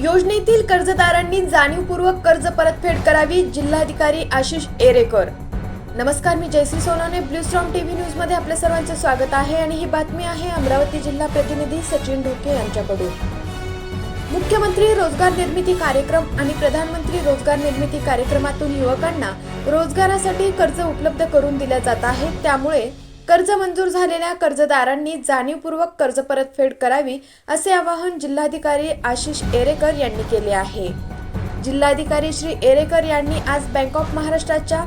योजनेतील कर्जदारांनी जाणीवपूर्वक कर्ज परतफेड करावी जिल्हाधिकारी आशिष एरेकर. नमस्कार मी Jayashree Sonawane blue storm TV न्यूजमध्ये आपल्या सर्वांचे स्वागत आहे आणि ही बातमी आहे अमरावती जिल्हा प्रतिनिधी सचिन ढोके यांच्याकडून. मुख्यमंत्री रोजगार निर्मिती कार्यक्रम आणि प्रधानमंत्री रोजगार निर्मिती कार्यक्रमातून युवकांना रोजगारासाठी कर्ज उपलब्ध करून दिल्या जात आहे त्यामुळे कर्ज मंजूर झालेल्या कर्जदारांनी जाणीवपूर्वक कर्ज परतफेड करावी असे आवाहन जिल्हाधिकारी आशिष एरेकर यांनी केले आहे. जिल्हाधिकारी श्री एरेकर यांनी आज बँक ऑफ महाराष्ट्राच्या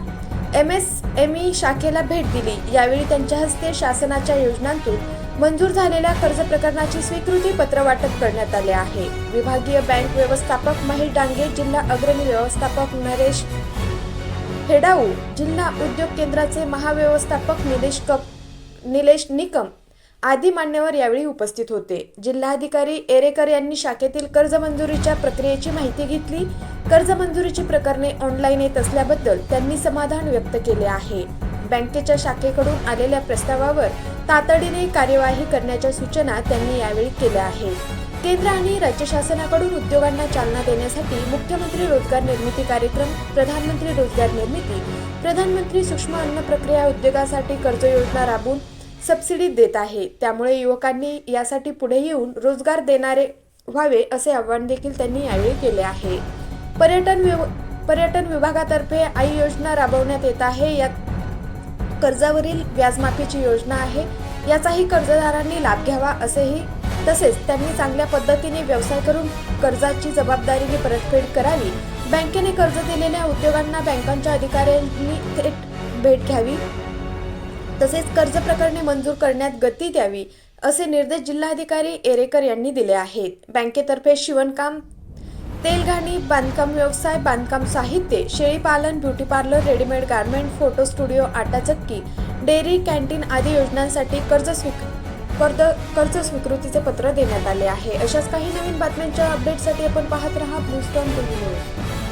एम एस एम ई शाखेला भेट दिली. यावेळी त्यांच्या हस्ते शासनाच्या योजनांतून मंजूर झालेल्या कर्ज प्रकरणाची स्वीकृती पत्र वाटप करण्यात आले आहे. विभागीय बँक व्यवस्थापक महेश डांगे जिल्हा अग्रणी व्यवस्थापक नरेश हेडाऊ जिल्हा उद्योग केंद्राचे महाव्यवस्थापक निलेश कप निलेश निकम आदी मान्यवर यावेळी उपस्थित होते. जिल्हाधिकारी एरेकर यांनी शाखेतील कर्ज मंजुरीच्या प्रक्रियेची माहिती घेतली. कर्ज मंजुरीची प्रकरणे ऑनलाईन येत असल्याबद्दल त्यांनी समाधान व्यक्त केले आहे. बँकेच्या शाखेकडून आलेल्या प्रस्तावावर तातडीने कार्यवाही करण्याच्या सूचना त्यांनी यावेळी केल्या आहेत. केंद्र आणि राज्य शासनाकडून उद्योगांना चालना देण्यासाठी मुख्यमंत्री रोजगार निर्मिती कार्यक्रम प्रधानमंत्री रोजगार निर्मिती प्रधानमंत्री सूक्ष्म अन्न प्रक्रिया उद्योगासाठी कर्ज योजना राबवून सबसिडी देत आहे. त्यामुळे युवकांनी यासाठी पुढे येऊन रोजगार देणारे व्हावे असे आवाहन देखील त्यांनी यावेळी केले आहे. पर्यटन विव पर्यटन विभागातर्फे आई योजना राबवण्यात येत आहे. यात कर्जावरील व्याजमाफीची योजना आहे. याचाही कर्जदारांनी लाभ घ्यावा असेही तसेच त्यांनी चांगल्या पद्धतीने व्यवसाय करून कर्जाची जबाबदारीने परतफेड करावी. बँकेने कर्ज दिलेल्या उद्योगांना बँकांच्या अधिकाऱ्यांनी थेट भेट घ्यावी. तसेच कर्ज प्रकरणे मंजूर करण्यात गती द्यावी असे निर्देश जिल्हाधिकारी एरेकर यांनी दिले आहेत. बँकेतर्फे शिवणकाम तेलघाणी बांधकाम व्यवसाय बांधकाम साहित्य शेळीपालन beauty parlour readymade garment photo studio आटा चक्की डेअरी कॅन्टीन आदी योजनांसाठी कर्ज स्वीक कर्ज कर्ज स्वीकृतीचे पत्र देण्यात आले आहे. अशाच काही नवीन बातम्यांच्या अपडेटसाठी आपण पाहत रहा ब्लू स्टॉन न्यूज.